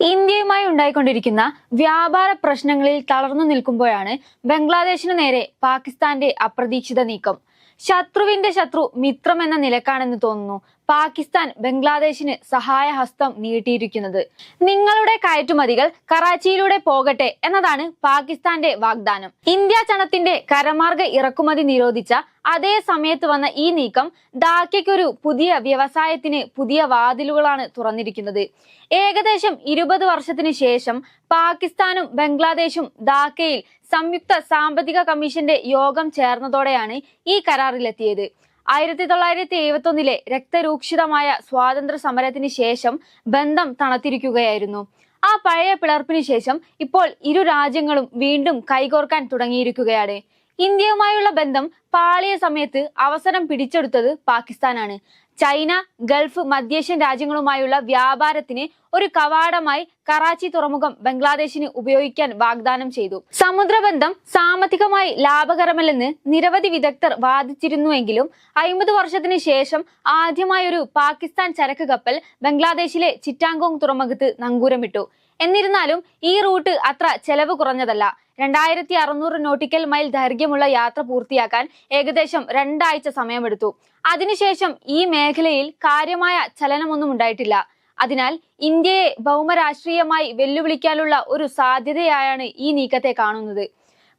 ഇന്ത്യയുമായി ഉണ്ടായിക്കൊണ്ടിരിക്കുന്ന വ്യാപാര പ്രശ്നങ്ങളിൽ തളർന്നു നിൽക്കുമ്പോഴാണ് ബംഗ്ലാദേശിനു നേരെ പാകിസ്ഥാന്റെ അപ്രതീക്ഷിത നീക്കം. ശത്രുവിന്റെ ശത്രു മിത്രം എന്ന നിലക്കാണെന്ന് തോന്നുന്നു പാകിസ്ഥാൻ ബംഗ്ലാദേശിന് സഹായഹസ്തം നീട്ടിയിരിക്കുന്നത്. നിങ്ങളുടെ കയറ്റുമതികൾ കറാച്ചിയിലൂടെ പോകട്ടെ എന്നതാണ് പാകിസ്ഥാന്റെ വാഗ്ദാനം. ഇന്ത്യ ചണത്തിന്റെ കരമാർഗ ഇറക്കുമതി നിരോധിച്ച അതേ സമയത്ത് വന്ന ഈ നീക്കം ധാക്കയ്ക്കൊരു പുതിയ വ്യവസായത്തിന് പുതിയ വാതിലുകളാണ് തുറന്നിരിക്കുന്നത്. ഏകദേശം ഇരുപത് വർഷത്തിന് ശേഷം പാകിസ്ഥാനും ബംഗ്ലാദേശും ധാക്കയിൽ സംയുക്ത സാമ്പത്തിക കമ്മീഷന്റെ യോഗം ചേർന്നതോടെയാണ് ഈ കരാറിലെത്തിയത്. ആയിരത്തി തൊള്ളായിരത്തി എഴുപത്തി ഒന്നിലെ രക്തരൂക്ഷിതമായ സ്വാതന്ത്ര്യ സമരത്തിന് ശേഷം ബന്ധം തണുത്തിരിക്കുകയായിരുന്നു. ആ പഴയ പിളർപ്പിന് ശേഷം ഇപ്പോൾ ഇരു രാജ്യങ്ങളും വീണ്ടും കൈകോർക്കാൻ തുടങ്ങിയിരിക്കുകയാണ്. ഇന്ത്യയുമായുള്ള ബന്ധം പാളിയ സമയത്ത് അവസരം പിടിച്ചെടുത്തത് പാകിസ്ഥാനാണ്. ചൈന ഗൾഫ് മധ്യേഷ്യൻ രാജ്യങ്ങളുമായുള്ള വ്യാപാരത്തിന് ഒരു കവാടമായി കറാച്ചി തുറമുഖം ബംഗ്ലാദേശിന് ഉപയോഗിക്കാൻ വാഗ്ദാനം ചെയ്തു. സമുദ്രബന്ധം സാമ്പത്തികമായി ലാഭകരമല്ലെന്ന് നിരവധി വിദഗ്ധർ വാദിച്ചിരുന്നുവെങ്കിലും അയിമ്പത് വർഷത്തിന് ശേഷം ആദ്യമായൊരു പാകിസ്ഥാൻ ചരക്ക് കപ്പൽ ബംഗ്ലാദേശിലെ ചിറ്റാങ്കോങ് തുറമുഖത്ത് നങ്കൂരമിട്ടു. എന്നിരുന്നാലും ഈ റൂട്ട് അത്ര ചെലവ് കുറഞ്ഞതല്ല. രണ്ടായിരത്തി അറുന്നൂറ് നോട്ടിക്കൽ മൈൽ ദൈർഘ്യമുള്ള യാത്ര പൂർത്തിയാക്കാൻ ഏകദേശം രണ്ടാഴ്ച സമയമെടുത്തു. അതിനുശേഷം ഈ മേഖലയിൽ കാര്യമായ ചലനമൊന്നും ഉണ്ടായിട്ടില്ല. അതിനാൽ ഇന്ത്യയെ ഭൗമരാഷ്ട്രീയമായി വെല്ലുവിളിക്കാനുള്ള ഒരു സാധ്യതയായാണ് ഈ നീക്കത്തെ കാണുന്നത്.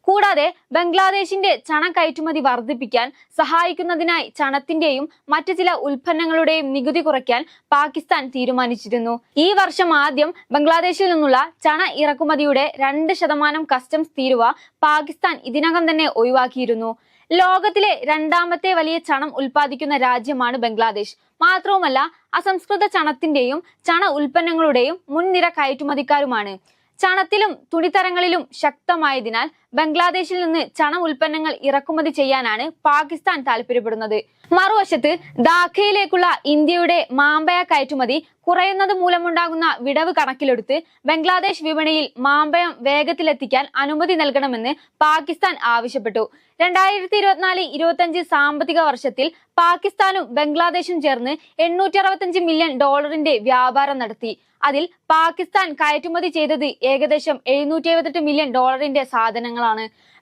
കൂടാതെ ബംഗ്ലാദേശിന്റെ ചണ കയറ്റുമതി വർദ്ധിപ്പിക്കാൻ സഹായിക്കുന്നതിനായി ചണത്തിന്റെയും മറ്റ് ചില ഉൽപ്പന്നങ്ങളുടെയും നികുതി കുറയ്ക്കാൻ പാകിസ്ഥാൻ തീരുമാനിച്ചിരുന്നു. ഈ വർഷം ആദ്യം ബംഗ്ലാദേശിൽ നിന്നുള്ള ചണ ഇറക്കുമതിയുടെ രണ്ട് ശതമാനം കസ്റ്റംസ് തീരുവ പാകിസ്ഥാൻ ഇതിനകം തന്നെ ഒഴിവാക്കിയിരുന്നു. ലോകത്തിലെ രണ്ടാമത്തെ വലിയ ചണം ഉൽപ്പാദിക്കുന്ന രാജ്യമാണ് ബംഗ്ലാദേശ്. മാത്രവുമല്ല അസംസ്കൃത ചണത്തിന്റെയും ചണ ഉൽപ്പന്നങ്ങളുടെയും മുൻനിര കയറ്റുമതിക്കാരുമാണ്. ചണത്തിലും തുണിത്തരങ്ങളിലും ശക്തമായതിനാൽ ബംഗ്ലാദേശിൽ നിന്ന് ചണം ഉൽപ്പന്നങ്ങൾ ഇറക്കുമതി ചെയ്യാനാണ് പാകിസ്ഥാൻ താല്പര്യപ്പെടുന്നത്. മറുവശത്ത് ധാക്കയിലേക്കുള്ള ഇന്ത്യയുടെ മാമ്പയ കയറ്റുമതി കുറയുന്നത് മൂലമുണ്ടാകുന്ന വിടവ് കണക്കിലെടുത്ത് ബംഗ്ലാദേശ് വിപണിയിൽ മാമ്പയം വേഗത്തിലെത്തിക്കാൻ അനുമതി നൽകണമെന്ന് പാകിസ്ഥാൻ ആവശ്യപ്പെട്ടു. രണ്ടായിരത്തി ഇരുപത്തിനാല് ഇരുപത്തിയഞ്ച് സാമ്പത്തിക വർഷത്തിൽ പാകിസ്ഥാനും ബംഗ്ലാദേശും ചേർന്ന് എണ്ണൂറ്റി അറുപത്തിയഞ്ച് മില്യൺ ഡോളറിന്റെ വ്യാപാരം നടത്തി. അതിൽ പാകിസ്ഥാൻ കയറ്റുമതി ചെയ്തത് ഏകദേശം എഴുന്നൂറ്റി എഴുപത്തെട്ട് മില്യൺ ഡോളറിന്റെ സാധനങ്ങളാണ്.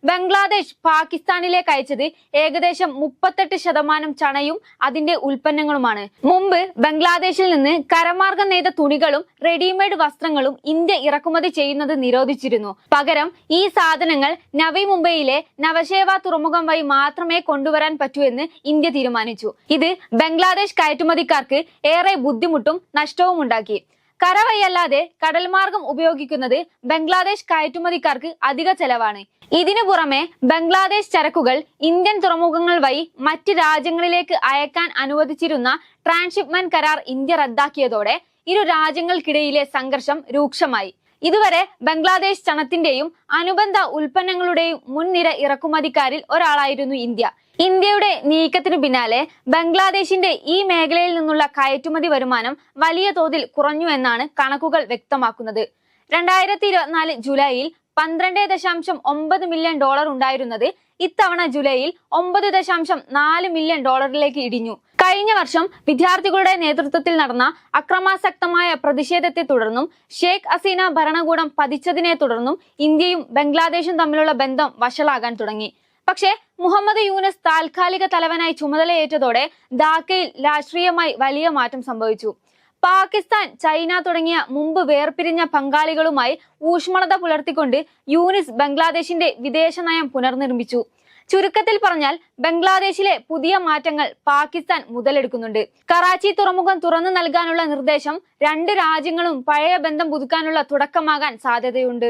ബംഗ്ലാദേശ് പാകിസ്ഥാനിലേക്ക് അയച്ചത് ഏകദേശം മുപ്പത്തെട്ട് ശതമാനം ചണയും അതിന്റെ ഉൽപ്പന്നങ്ങളുമാണ്. മുമ്പ് ബംഗ്ലാദേശിൽ നിന്ന് കരമാർഗം നെയ്ത തുണികളും റെഡിമെയ്ഡ് വസ്ത്രങ്ങളും ഇന്ത്യ ഇറക്കുമതി ചെയ്യുന്നത് നിരോധിച്ചിരുന്നു. പകരം ഈ സാധനങ്ങൾ നവി മുംബൈയിലെ നവശേവ തുറമുഖം വഴി മാത്രമേ കൊണ്ടുവരാൻ പറ്റൂ എന്ന് ഇന്ത്യ തീരുമാനിച്ചു. ഇത് ബംഗ്ലാദേശ് കയറ്റുമതിക്കാർക്ക് ഏറെ ബുദ്ധിമുട്ടും നഷ്ടവും ഉണ്ടാക്കി കരവഴിയല്ലാതെ കടൽമാർഗം ഉപയോഗിക്കുന്നത് ബംഗ്ലാദേശ് കയറ്റുമതിക്കാർക്ക് അധിക ചെലവാണ്. ഇതിനു പുറമെ ബംഗ്ലാദേശ് ചരക്കുകൾ ഇന്ത്യൻ തുറമുഖങ്ങൾ വഴി മറ്റ് രാജ്യങ്ങളിലേക്ക് അയക്കാൻ അനുവദിച്ചിരുന്ന ട്രാൻസ്ഷിപ്മെന്റ് കരാർ ഇന്ത്യ റദ്ദാക്കിയതോടെ ഇരു രാജ്യങ്ങൾക്കിടയിലെ സംഘർഷം രൂക്ഷമായി. ഇതുവരെ ബംഗ്ലാദേശ് ചണത്തിന്റെയും അനുബന്ധ ഉൽപ്പന്നങ്ങളുടെയും മുൻനിര ഇറക്കുമതിക്കാരിൽ ഒരാളായിരുന്നു ഇന്ത്യ. ഇന്ത്യയുടെ നീക്കത്തിനു പിന്നാലെ ബംഗ്ലാദേശിന്റെ ഈ മേഖലയിൽ നിന്നുള്ള കയറ്റുമതി വരുമാനം വലിയ തോതിൽ കുറഞ്ഞു എന്നാണ് കണക്കുകൾ വ്യക്തമാക്കുന്നത്. രണ്ടായിരത്തി ഇരുപത്തിനാല് ജൂലൈയിൽ പന്ത്രണ്ട് ദശാംശം ഒമ്പത് മില്യൺ ഡോളർ ഉണ്ടായിരുന്നത് ഇത്തവണ ജൂലൈയിൽ ഒമ്പത് ദശാംശം നാല് മില്യൺ ഡോളറിലേക്ക് ഇടിഞ്ഞു. കഴിഞ്ഞ വർഷം വിദ്യാർത്ഥികളുടെ നേതൃത്വത്തിൽ നടന്ന അക്രമാസക്തമായ പ്രതിഷേധത്തെ തുടർന്നും ഷേഖ് ഹസീന ഭരണകൂടം പതിച്ചതിനെ തുടർന്നും ഇന്ത്യയും ബംഗ്ലാദേശും തമ്മിലുള്ള ബന്ധം വഷളാകാൻ തുടങ്ങി. പക്ഷേ മുഹമ്മദ് യൂനസ് താൽക്കാലിക തലവനായി ചുമതലയേറ്റതോടെ ധാക്കയിൽ രാഷ്ട്രീയമായി വലിയ മാറ്റം സംഭവിച്ചു. പാകിസ്ഥാൻ ചൈന തുടങ്ങിയ മുമ്പ് വേർപിരിഞ്ഞ പങ്കാളികളുമായി ഊഷ്മളത പുലർത്തിക്കൊണ്ട് യൂനിസ് ബംഗ്ലാദേശിന്റെ വിദേശ നയം പുനർനിർമ്മിച്ചു. ചുരുക്കത്തിൽ പറഞ്ഞാൽ ബംഗ്ലാദേശിലെ പുതിയ മാറ്റങ്ങൾ പാകിസ്ഥാൻ മുതലെടുക്കുന്നുണ്ട്. കറാച്ചി തുറമുഖം തുറന്നു നൽകാനുള്ള നിർദ്ദേശം രണ്ട് രാജ്യങ്ങളും പഴയ ബന്ധം പുതുക്കാനുള്ള തുടക്കമാകാൻ സാധ്യതയുണ്ട്.